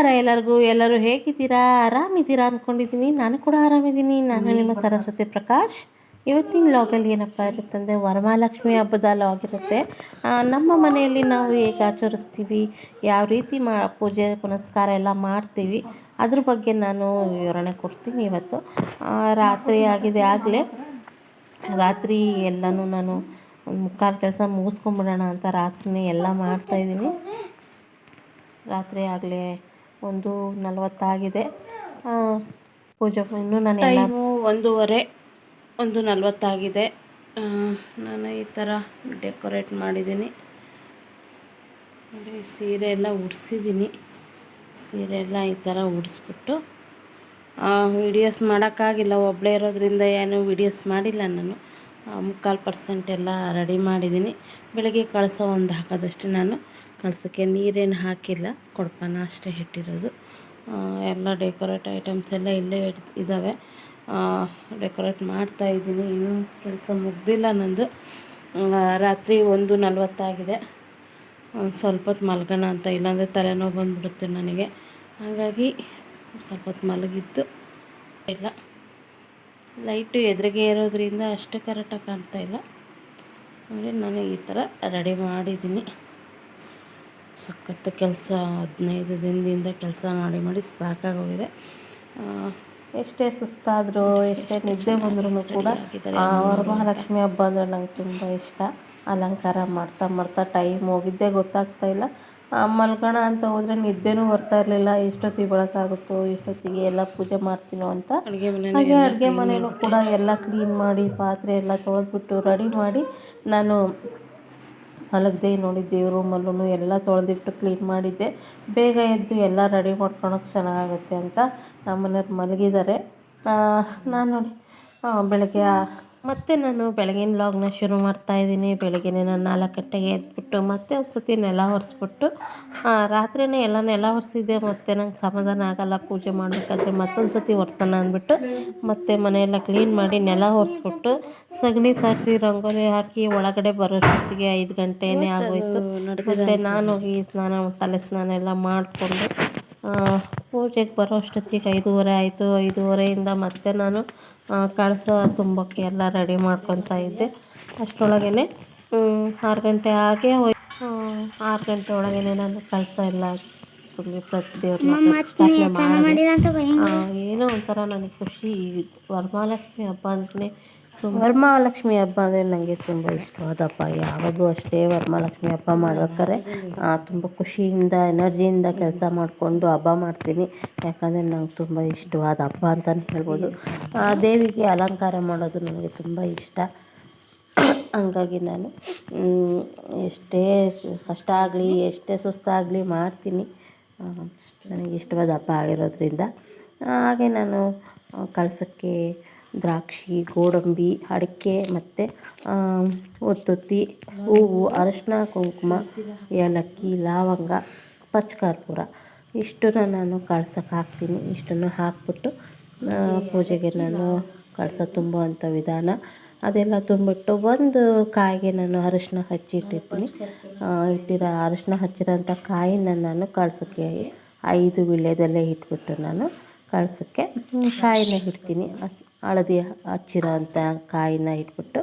ನಮಸ್ಕಾರ ಎಲ್ಲರಿಗೂ. ಎಲ್ಲರೂ ಹೇಗಿದ್ದೀರಾ? ಆರಾಮಿದ್ದೀರಾ ಅಂದ್ಕೊಂಡಿದ್ದೀನಿ ನಾನು ಕೂಡ ಆರಾಮಿದ್ದೀನಿ. ನಾನು ನಿಮ್ಮ ಸರಸ್ವತಿ ಪ್ರಕಾಶ್. ಇವತ್ತಿನ ಲಾಗಲ್ಲಿ ಏನಪ್ಪ ಇರುತ್ತಂದರೆ ವರಮಹಾಲಕ್ಷ್ಮಿ ಹಬ್ಬದ ಲಾಗ್ ಇರುತ್ತೆ. ನಮ್ಮ ಮನೆಯಲ್ಲಿ ನಾವು ಹೇಗೆ ಆಚರಿಸ್ತೀವಿ, ಯಾವ ರೀತಿ ಮಾ, ಪೂಜೆ, ಪುನಸ್ಕಾರ ಎಲ್ಲ ಮಾಡ್ತೀವಿ, ಅದ್ರ ಬಗ್ಗೆ ನಾನು ವಿವರಣೆ ಕೊಡ್ತೀನಿ ಇವತ್ತು. ರಾತ್ರಿ ಆಗಿದೆ ಆಗಲೇ. ರಾತ್ರಿ ಎಲ್ಲನೂ ನಾನು ಮುಕ್ಕಾಲು ಕೆಲಸ ಮುಗಿಸ್ಕೊಂಬಿಡೋಣ ಅಂತ ರಾತ್ರಿನೇ ಎಲ್ಲ ಮಾಡ್ತಾಯಿದ್ದೀನಿ ರಾತ್ರಿ ಆಗಲೇ ಒಂದು ನಲವತ್ತಾಗಿದೆ. ಪೂಜಾ, ಇನ್ನೂ ನಾನು ಟೈಮು ಒಂದೂವರೆ, ಒಂದು ನಲವತ್ತಾಗಿದೆ. ನಾನು ಈ ಥರ ಡೆಕೋರೇಟ್ ಮಾಡಿದ್ದೀನಿ. ಸೀರೆ ಎಲ್ಲ ಉಡಿಸಿದ್ದೀನಿ. ಸೀರೆ ಎಲ್ಲ ಈ ಥರ ಉಡಿಸ್ಬಿಟ್ಟು ವಿಡಿಯೋಸ್ ಮಾಡೋಕ್ಕಾಗಿಲ್ಲ. ಒಬ್ಬಳೇ ಇರೋದ್ರಿಂದ ಏನು ವಿಡಿಯೋಸ್ ಮಾಡಿಲ್ಲ ನಾನು. ಮುಕ್ಕಾಲು ಪರ್ಸೆಂಟ್ ಎಲ್ಲ ರೆಡಿ ಮಾಡಿದ್ದೀನಿ. ಬೆಳಗ್ಗೆ ಕಳಸ ಒಂದು ಹಾಕೋದಷ್ಟೇ ನಾನು. ಕಳಸಕ್ಕೆ ನೀರೇನು ಹಾಕಿಲ್ಲ, ಕೊಡಪಾನ ಅಷ್ಟೇ ಇಟ್ಟಿರೋದು. ಎಲ್ಲ ಡೆಕೋರೇಟ್ ಐಟಮ್ಸ್ ಎಲ್ಲ ಇಲ್ಲೇ ಇದ್ದಾವೆ ಡೆಕೋರೇಟ್ ಮಾಡ್ತಾ ಇದ್ದೀನಿ. ಇನ್ನೂ ಕೆಲಸ ಮುಗ್ದಿಲ್ಲ ನಂದು. ರಾತ್ರಿ ಒಂದು ನಲ್ವತ್ತಾಗಿದೆ. ಸ್ವಲ್ಪ ಹೊತ್ತು ಮಲ್ಗೋಣ ಅಂತ, ಇಲ್ಲಾಂದರೆ ತಲೆನೋವು ಬಂದುಬಿಡುತ್ತೆ ನನಗೆ. ಹಾಗಾಗಿ ಸ್ವಲ್ಪ ಹೊತ್ತು ಮಲಗಿದ್ದು ಇಲ್ಲ. ಲೈಟು ಎದುರಿಗೆ ಇರೋದ್ರಿಂದ ಅಷ್ಟು ಕರೆಕ್ಟಾಗಿ ಕಾಣ್ತಾ ಇಲ್ಲ. ನೋಡಿ, ನಾನು ಈ ಥರ ರೆಡಿ ಮಾಡಿದ್ದೀನಿ. ಸಖತ್ತು ಕೆಲಸ ಹದಿನೈದು ದಿನದಿಂದ ಕೆಲಸ ಮಾಡಿ ಮಾಡಿ ಸಾಕಾಗೋಗಿದೆ. ಎಷ್ಟೇ ಸುಸ್ತಾದರೂ ಎಷ್ಟೇ ನಿದ್ದೆ ಬಂದ್ರೂ ಕೂಡ ವರಮಹಾಲಕ್ಷ್ಮಿ ಹಬ್ಬ ಅಂದರೆ ನಂಗೆ ತುಂಬ ಇಷ್ಟ. ಅಲಂಕಾರ ಮಾಡ್ತಾ ಮಾಡ್ತಾ ಟೈಮ್ ಹೋಗಿದ್ದೇ ಗೊತ್ತಾಗ್ತಾ ಇಲ್ಲ. ಮಲ್ಕೋಣ ಮಲ್ಗೋಣ ಅಂತ ಹೋದರೆ ನಿದ್ದೆನೂ ಬರ್ತಾ ಇರಲಿಲ್ಲ. ಎಷ್ಟೊತ್ತಿಗೆ ಬೆಳಕಾಗುತ್ತೋ ಎಷ್ಟೊತ್ತಿಗೆ ಎಲ್ಲ ಪೂಜೆ ಮಾಡ್ತೀನೋ ಅಂತ. ಹಾಗೆ ಅಡುಗೆ ಮನೆಯೂ ಕೂಡ ಎಲ್ಲ ಕ್ಲೀನ್ ಮಾಡಿ ಪಾತ್ರೆ ಎಲ್ಲ ತೊಳೆದ್ಬಿಟ್ಟು ರೆಡಿ ಮಾಡಿ ನಾನು ಮಲಗದೆ ನೋಡಿ ರೂಮಲ್ಲೂ ಎಲ್ಲ ತೊಳೆದಿಟ್ಟು ಕ್ಲೀನ್ ಮಾಡಿದ್ದೆ. ಬೇಗ ಎದ್ದು ಎಲ್ಲ ರೆಡಿ ಮಾಡ್ಕೊಳಕ್ಕೆ ಚೆನ್ನಾಗಾಗುತ್ತೆ ಅಂತ ನಮ್ಮ ಮನೆಯವ್ರು ಮಲಗಿದ್ದಾರೆ ನಾನು ನೋಡಿ ಬೆಳಗ್ಗೆ ಮತ್ತೆ ನಾನು ಬೆಳಗಿನ ವ್ಲಾಗ್ನ ಶುರು ಮಾಡ್ತಾ ಇದ್ದೀನಿ. ಬೆಳಗ್ಗೆನೇ ನಾನು ನಾಲ್ಕು ಗಂಟೆಗೆ ಎದ್ಬಿಟ್ಟು ಮತ್ತೆ ಒಂದು ಸತಿ ನೆಲ ಒರೆಸ್ಬಿಟ್ಟು ರಾತ್ರಿನೇ ಎಲ್ಲ ನೆಲ ಒರೆಸಿದ್ದೆ ಮತ್ತೆ ನಂಗೆ ಸಮಾಧಾನ ಆಗಲ್ಲ, ಪೂಜೆ ಮಾಡಬೇಕಾದ್ರೆ ಮತ್ತೊಂದು ಸತಿ ಒರೆಸೋಣ ಅಂದ್ಬಿಟ್ಟು ಮತ್ತೆ ಮನೆಯೆಲ್ಲ ಕ್ಲೀನ್ ಮಾಡಿ ನೆಲ ಒರೆಸ್ಬಿಟ್ಟು ಸಗಣಿ ಸಾರಿಸಿ ರಂಗೋಲಿ ಹಾಕಿ ಒಳಗಡೆ ಬರೋಷ್ಟೊತ್ತಿಗೆ ಐದು ಗಂಟೆನೇ ಆಗೋಯ್ತು. ಮತ್ತೆ ನಾನು ಹೋಗಿ ಸ್ನಾನ, ತಲೆ ಸ್ನಾನ ಎಲ್ಲ ಮಾಡಿಕೊಂಡು ಪೂಜೆಗೆ ಬರೋ ಅಷ್ಟೊತ್ತಿಗೆ ಐದೂವರೆ ಆಯಿತು. ಐದೂವರೆಯಿಂದ ಮತ್ತೆ ನಾನು ಕಳಸ ತುಂಬಕ್ಕೆ ಎಲ್ಲ ರೆಡಿ ಮಾಡ್ಕೊತಾ ಇದ್ದೆ. ಅಷ್ಟರೊಳಗೇ ಆರು ಗಂಟೆ ಹಾಗೆ ಹೋಯ್ ಆರು ಗಂಟೆ ಒಳಗೇ ನಾನು ಕಳಸ ಎಲ್ಲ ತುಂಬಿ ಪ್ರತಿ ದೇವ್ರನ್ನ ಪ್ರತಿಷ್ಠಾಪನೆ ಮಾಡಿದೆ. ಏನೋ ಒಂಥರ ನನಗೆ ಖುಷಿ. ವರಮಹಾಲಕ್ಷ್ಮಿ ಹಬ್ಬ ಅಂತಲೇ ವರಮಹಾಲಕ್ಷ್ಮಿ ಹಬ್ಬ ಅಂದರೆ ನನಗೆ ತುಂಬ ಇಷ್ಟವಾದ ಹಬ್ಬ ಯಾವಾಗೂ ಅಷ್ಟೇ ವರಮಹಾಲಕ್ಷ್ಮಿ ಹಬ್ಬ ಮಾಡ್ಬೇಕಾದ್ರೆ ತುಂಬ ಖುಷಿಯಿಂದ, ಎನರ್ಜಿಯಿಂದ ಕೆಲಸ ಮಾಡಿಕೊಂಡು ಹಬ್ಬ ಮಾಡ್ತೀನಿ. ಯಾಕಂದರೆ ನಂಗೆ ತುಂಬ ಇಷ್ಟವಾದ ಹಬ್ಬ ಅಂತಲೇ ಹೇಳ್ಬೋದು. ದೇವಿಗೆ ಅಲಂಕಾರ ಮಾಡೋದು ನನಗೆ ತುಂಬ ಇಷ್ಟ. ಹಂಗಾಗಿ ನಾನು ಎಷ್ಟೇ ಕಷ್ಟ ಆಗಲಿ, ಎಷ್ಟೇ ಸುಸ್ತಾಗಲಿ ಮಾಡ್ತೀನಿ. ನನಗೆ ಇಷ್ಟವಾದ ಹಬ್ಬ ಆಗಿರೋದ್ರಿಂದ. ಹಾಗೆ ನಾನು ಕಳಸಕ್ಕೆ ದ್ರಾಕ್ಷಿ ಗೋಡಂಬಿ ಅಡಿಕೆ ಮತ್ತು ಒತ್ತೊತ್ತಿ ಹೂವು ಅರಶಿನ ಕುಂಕುಮ ಏಲಕ್ಕಿ ಲವಂಗ ಪಚ್ಚಕರ್ಪೂರ ಇಷ್ಟನ್ನು ನಾನು ಕಳ್ಸಕ್ಕೆ ಹಾಕ್ತೀನಿ. ಇಷ್ಟನ್ನು ಹಾಕ್ಬಿಟ್ಟು ಪೂಜೆಗೆ ನಾನು ಕಳಸ ತುಂಬುವಂಥ ವಿಧಾನ. ಅದೆಲ್ಲ ತುಂಬಿಟ್ಟು ಒಂದು ಕಾಯಿಗೆ ನಾನು ಅರಿಶಿನ ಹಚ್ಚಿ ಇಟ್ಟಿರ್ತೀನಿ. ಆ, ಇಟ್ಟಿರೋ ಅರಿಶಿನ ಹಚ್ಚಿರೋಂಥ ಕಾಯಿನ ನಾನು ಕಳ್ಸೋಕ್ಕೆ ಐದು ವೀಳ್ಯದಲ್ಲೇ ಇಟ್ಬಿಟ್ಟು ನಾನು ಕಳ್ಸೋಕ್ಕೆ ಕಾಯಿನ ಇಡ್ತೀನಿ. ಹಳದಿ ಹಚ್ಚಿರೋ ಅಂಥ ಕಾಯಿನ ಇಟ್ಬಿಟ್ಟು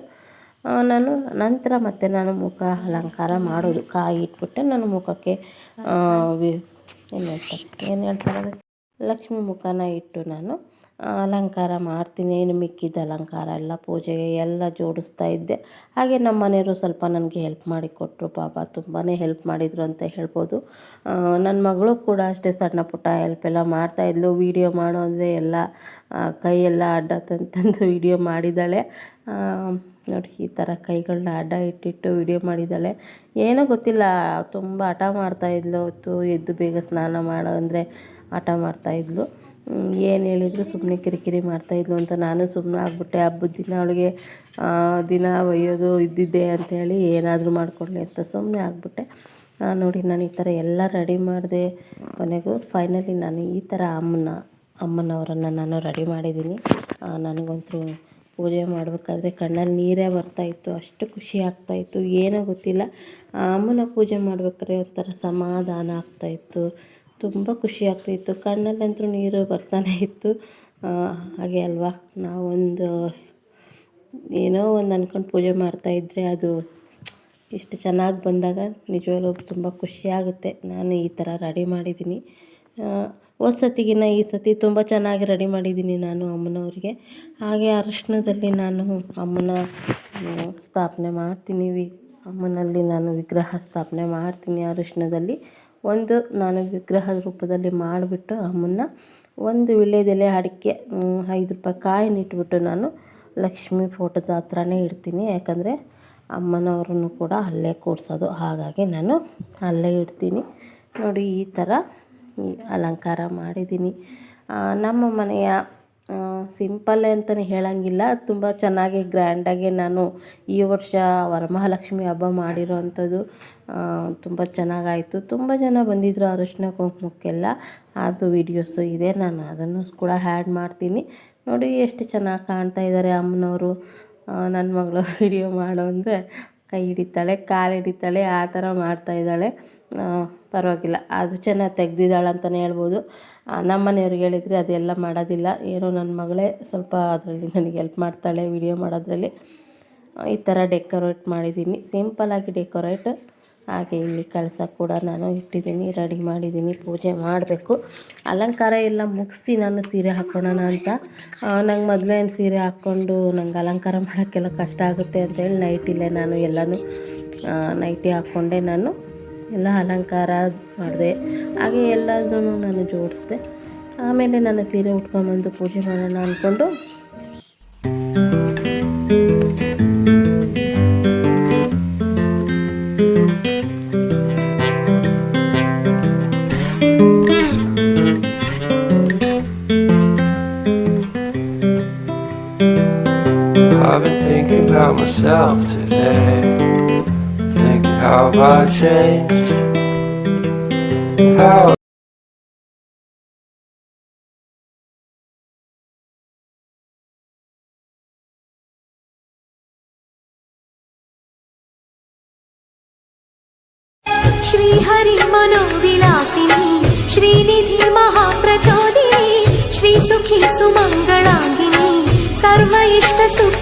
ನಾನು ನಂತರ ಮತ್ತೆ ನಾನು ಮುಖ ಅಲಂಕಾರ ಮಾಡೋದು ಕಾಯಿ ಇಟ್ಬಿಟ್ಟು ನಾನು ಮುಖಕ್ಕೆ ಏನು ಹೇಳ್ತಾರೆ ಏನು? ಲಕ್ಷ್ಮಿ ಮುಖನ ಇಟ್ಟು ನಾನು ಅಲಂಕಾರ ಮಾಡ್ತೀನಿ, ಏನು ಮಿಕ್ಕಿದ ಅಲಂಕಾರ ಎಲ್ಲ ಪೂಜೆಗೆ ಎಲ್ಲ ಜೋಡಿಸ್ತಾ ಇದ್ದೆ. ಹಾಗೆ ನಮ್ಮ ಮನೆಯವರು ಸ್ವಲ್ಪ ನನಗೆ ಹೆಲ್ಪ್ ಮಾಡಿ ಕೊಟ್ಟರು ಪಾಪ ತುಂಬಾ ಹೆಲ್ಪ್ ಮಾಡಿದರು ಅಂತ ಹೇಳ್ಬೋದು. ನನ್ನ ಮಗಳು ಕೂಡ ಅಷ್ಟೇ ಸಣ್ಣ ಪುಟ್ಟ ಹೆಲ್ಪ್ ಎಲ್ಲ ಮಾಡ್ತಾಯಿದ್ಲು ವೀಡಿಯೋ ಮಾಡು ಅಂದರೆ ಎಲ್ಲ ಕೈಯೆಲ್ಲ ಅಡ್ಡ ತಂದು ತಂದು ವೀಡಿಯೋ ಮಾಡಿದ್ದಾಳೆ ನೋಡಿ ಈ ಥರ ಕೈಗಳನ್ನ ಅಡ್ಡ ಇಟ್ಟಿಟ್ಟು ವಿಡಿಯೋ ಮಾಡಿದ್ದಾಳೆ ಏನೋ ಗೊತ್ತಿಲ್ಲ, ತುಂಬ ಹಠ ಮಾಡ್ತಾಯಿದ್ಲು ಹೊತ್ತು ಎದ್ದು ಬೇಗ ಸ್ನಾನ ಮಾಡು ಅಂದರೆ ಹಠ ಮಾಡ್ತಾಯಿದ್ಲು ಏನು ಹೇಳಿದ್ರು ಸುಮ್ಮನೆ ಕಿರಿಕಿರಿ ಮಾಡ್ತಾಯಿದ್ಲು ಅಂತ ನಾನು ಸುಮ್ಮನೆ ಆಗಿಬಿಟ್ಟೆ. ಹಬ್ಬದ ದಿನ ಅವಳಿಗೆ ದಿನ ಒಯ್ಯೋದು ಇದ್ದಿದ್ದೆ ಅಂಥೇಳಿ ಏನಾದರೂ ಮಾಡ್ಕೊಳ್ಳಿ ಅಂತ ಸುಮ್ಮನೆ ಆಗ್ಬಿಟ್ಟೆ. ನೋಡಿ ನಾನು ಈ ಥರ ಎಲ್ಲ ರೆಡಿ ಮಾಡಿದೆ ಕೊನೆಗೂ. ಫೈನಲಿ ನಾನು ಈ ಥರ ಅಮ್ಮನ, ಅಮ್ಮನವರನ್ನು ನಾನು ರೆಡಿ ಮಾಡಿದ್ದೀನಿ. ನನಗಂತೂ ಪೂಜೆ ಮಾಡಬೇಕಾದ್ರೆ ಕಣ್ಣಲ್ಲಿ ನೀರೇ ಬರ್ತಾಯಿತ್ತು ಅಷ್ಟು ಖುಷಿ ಆಗ್ತಾಯಿತ್ತು ಏನೋ ಗೊತ್ತಿಲ್ಲ. ಅಮ್ಮನ ಪೂಜೆ ಮಾಡ್ಬೇಕಾದ್ರೆ ಒಂಥರ ಸಮಾಧಾನ ಆಗ್ತಾಯಿತ್ತು ತುಂಬ ಖುಷಿ ಆಗ್ತಿತ್ತು ಕಣ್ಣಲ್ಲಂತೂ ನೀರು ಬರ್ತಾನೆ ಇತ್ತು. ಹಾಗೆ ಅಲ್ವಾ? ನಾವೊಂದು ಏನೋ ಒಂದು ಅಂದ್ಕೊಂಡು ಪೂಜೆ ಮಾಡ್ತಾಯಿದ್ರೆ ಅದು ಇಷ್ಟು ಚೆನ್ನಾಗಿ ಬಂದಾಗ ನಿಜವಾಗ್ಲೂ ತುಂಬ ಖುಷಿ ಆಗುತ್ತೆ ನಾನು ಈ ಥರ ರೆಡಿ ಮಾಡಿದ್ದೀನಿ. ಹೋದ ಈ ಸತಿ ತುಂಬ ಚೆನ್ನಾಗಿ ರೆಡಿ ಮಾಡಿದ್ದೀನಿ ನಾನು ಅಮ್ಮನವ್ರಿಗೆ. ಹಾಗೆ ಅರಿಶಿಣದಲ್ಲಿ ನಾನು ಅಮ್ಮನ ಸ್ಥಾಪನೆ ಮಾಡ್ತೀನಿ. ವಿ, ಅಮ್ಮನಲ್ಲಿ ನಾನು ವಿಗ್ರಹ ಸ್ಥಾಪನೆ ಮಾಡ್ತೀನಿ ಅರಿಶಿಣದಲ್ಲಿ ಒಂದು ನಾನು ವಿಗ್ರಹದ ರೂಪದಲ್ಲಿ ಮಾಡಿಬಿಟ್ಟು ಅಮ್ಮನ್ನ ಒಂದು ವೀಳ್ಯದೆಲೆ ಅಡಿಕೆ ಐದು ರೂಪಾಯಿ ಕಾಯಿನ ಇಟ್ಬಿಟ್ಟು ನಾನು ಲಕ್ಷ್ಮಿ ಫೋಟೋದ ಹತ್ರನೇ ಇಡ್ತೀನಿ. ಯಾಕಂದರೆ ಅಮ್ಮನವ್ರನ್ನು ಕೂಡ ಅಲ್ಲೇ ಕೂರಿಸೋದು ಹಾಗಾಗಿ ನಾನು ಅಲ್ಲೇ ಇಡ್ತೀನಿ. ನೋಡಿ ಈ ಥರ ಅಲಂಕಾರ ಮಾಡಿದ್ದೀನಿ. ನಮ್ಮ ಮನೆಯ ಸಿಂಪಲ್ಲೇ ಅಂತಲೇ ಹೇಳೋಂಗಿಲ್ಲ. ತುಂಬ ಚೆನ್ನಾಗಿ ಗ್ರ್ಯಾಂಡಾಗಿ ನಾನು ಈ ವರ್ಷ ವರಮಹಾಲಕ್ಷ್ಮಿ ಹಬ್ಬ ಮಾಡಿರೋ ಅಂಥದ್ದು ತುಂಬ ಚೆನ್ನಾಗಾಯಿತು. ತುಂಬ ಜನ ಬಂದಿದ್ದರು ಅರಿಶಿನ ಕುಂಕುಮಕ್ಕೆಲ್ಲ. ಅದು ವೀಡಿಯೋಸು ಇದೆ. ನಾನು ಅದನ್ನು ಕೂಡ ಹ್ಯಾಡ್ ಮಾಡ್ತೀನಿ. ನೋಡಿ ಎಷ್ಟು ಚೆನ್ನಾಗಿ ಕಾಣ್ತಾ ಇದ್ದಾರೆ ಅಮ್ಮನವರು. ನನ್ನ ಮಗಳು ವಿಡಿಯೋ ಮಾಡು ಅಂದರೆ ಕೈ ಹಿಡಿತಾಳೆ, ಕಾಲು ಹಿಡಿತಾಳೆ, ಆ ಥರ ಮಾಡ್ತಾಯಿದ್ದಾಳೆ ಪರವಾಗಿಲ್ಲ. ಅದು ಚೆನ್ನಾಗಿ ತೆಗ್ದಿದ್ದಾಳೆ ಅಂತಲೇ ಹೇಳ್ಬೋದು. ನಮ್ಮ ಮನೆಯವ್ರಿಗೆ ಹೇಳಿದರೆ ಅದೆಲ್ಲ ಮಾಡೋದಿಲ್ಲ. ಏನೋ ನನ್ನ ಮಗಳೇ ಸ್ವಲ್ಪ ಅದರಲ್ಲಿ ನನಗೆ ಹೆಲ್ಪ್ ಮಾಡ್ತಾಳೆ ವಿಡಿಯೋ ಮಾಡೋದ್ರಲ್ಲಿ. ಈ ಥರ ಡೆಕೋರೇಟ್ ಮಾಡಿದ್ದೀನಿ. ಸಿಂಪಲ್ಲಾಗಿ ಡೆಕೋರೇಟ್ ಹಾಗೆ ಇಲ್ಲಿ ಕಳಸ ಕೂಡ ನಾನು ಇಟ್ಟಿದ್ದೀನಿ, ರೆಡಿ ಮಾಡಿದ್ದೀನಿ, ಪೂಜೆ ಮಾಡಬೇಕು. ಅಲಂಕಾರ ಎಲ್ಲ ಮುಗಿಸಿ ನಾನು ಸೀರೆ ಹಾಕ್ಕೊಳ್ಳೋಣ ಅಂತ. ನಂಗೆ ಮೊದಲೇ ಸೀರೆ ಹಾಕ್ಕೊಂಡು ನಂಗೆ ಅಲಂಕಾರ ಮಾಡೋಕ್ಕೆಲ್ಲ ಕಷ್ಟ ಆಗುತ್ತೆ ಅಂತೇಳಿ ನೈಟಿಲ್ಲೇ ನಾನು ಎಲ್ಲನೂ ನೈಟಿ ಹಾಕ್ಕೊಂಡೆ ನಾನು ಎಲ್ಲ ಅಲಂಕಾರ ಮಾಡಿದೆ. ಹಾಗೆ ಎಲ್ಲದನ್ನು ನಾನು ಜೋಡಿಸ್ದೆ. ಆಮೇಲೆ ನಾನು ಸೀರೆ ಉಟ್ಕೊಂಬಂದು ಪೂಜೆ ಮಾಡೋಣ ಅಂದ್ಕೊಂಡು I've been thinking about myself today. Thinking how I changed. How Shrihari मनोविलासिनी Srinidhi महाप्रचोदिनी श्रीसुखी सुमङ्गलाङ्गिनी सर्व इष्ट सुप्त